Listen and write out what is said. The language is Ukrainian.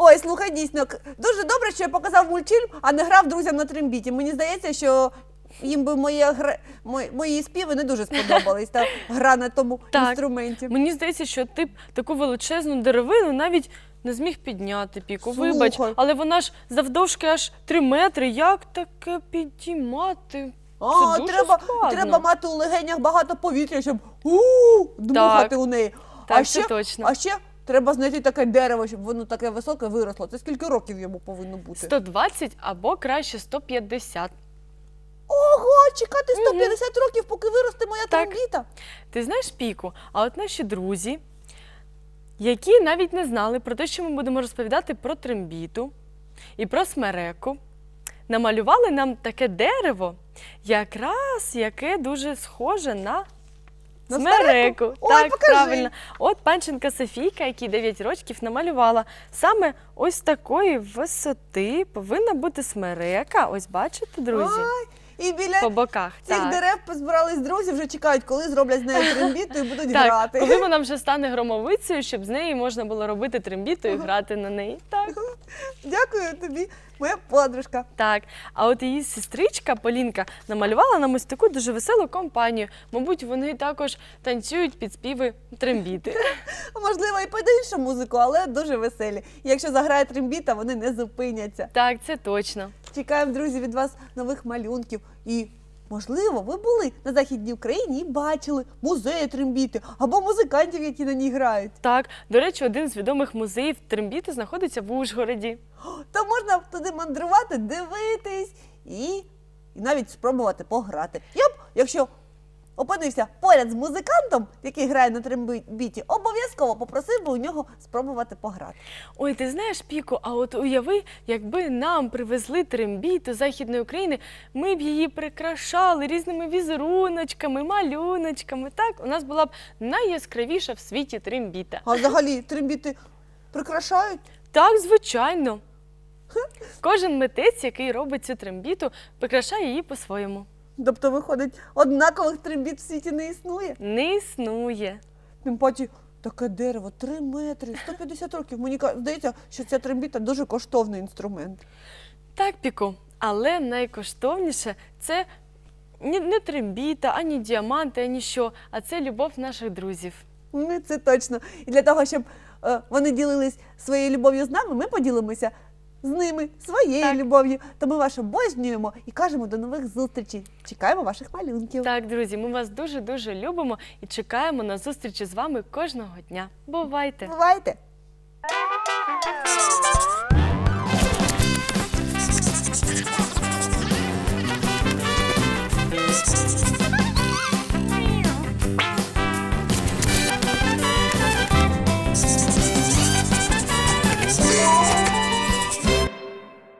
Ой, слухай, дійсно, дуже добре, що я показав мультфільм, а не грав друзям на трембіті. Мені здається, що їм би моє гра... мої, мої співи не дуже сподобались, та гра на тому Так. інструменті. Мені здається, що ти б таку величезну деревину навіть не зміг підняти піку. Вибач, але вона ж завдовжки аж три метри. Як таке підіймати? А, Це дуже треба, складно. треба мати у легенях багато повітря, щоб у дмухати у неї. Так, а це ще, точно. А ще треба знайти таке дерево, щоб воно таке високе виросло. Це скільки років йому повинно бути? 120 або краще 150. Ого, чекати 150 років, поки виросте моя Так. Ти знаєш піку? А от наші друзі, які навіть не знали про те, що ми будемо розповідати про трембіту і про смереку, намалювали нам таке дерево, якраз яке дуже схоже на. Смереку? Ой, так, покажи. правильно. От панченка Софійка, якій 9 років, намалювала саме ось такої висоти повинна бути смерека. Ось бачите, друзі, І біля по боках. цих так. дерев позбирались друзі, вже чекають, коли зроблять з нею трембіту і будуть Так, грати. коли вона вже стане громовицею, щоб з неї можна було робити трембіту і грати на неї. Так. Дякую тобі, моя подружка. Так. А от її сестричка Полінка намалювала нам ось таку дуже веселу компанію. Мабуть, вони також танцюють під співи трембіти. Можливо, і під іншу музику, але дуже веселі. Якщо заграє трембіта, вони не зупиняться. Так, це точно. Чекаємо, друзі, від вас нових малюнків. І, можливо, ви були на Західній Україні і бачили музеї трембіти або музикантів, які на ній грають. Так, до речі, один з відомих музеїв трембіти знаходиться в Ужгороді. То можна туди мандрувати, дивитись і, і навіть спробувати пограти. Я б, якщо опинився поряд з музикантом, який грає на трембіті, обов'язково попросив би у нього спробувати пограти. Ой, ти знаєш, Піко, а от уяви, якби нам привезли трембіту з Західної України, ми б її прикрашали різними візеруночками, малюночками. Так, у нас була б найяскравіша в світі трембіта. А взагалі трембіти прикрашають? Так, звичайно. Кожен митець, який робить цю трембіту, прикрашає її по-своєму. Тобто, виходить, однакових трембіт в світі не існує. Не існує. Тим паче, таке дерево 3 метри, 150 років. Мені ка- здається, що ця трембіта дуже коштовний інструмент. Так, Піко, але найкоштовніше це ні- не трембіта, ані діаманти, ані що, а це любов наших друзів. Ну, Це точно. І для того, щоб е, вони ділились своєю любов'ю з нами, ми поділимося з ними своєю Так. любов'ю. То ми вас обожнюємо і кажемо до нових зустрічей. Чекаємо ваших малюнків. Так, друзі, ми вас дуже дуже любимо і чекаємо на зустрічі з вами кожного дня. Бувайте! Бувайте!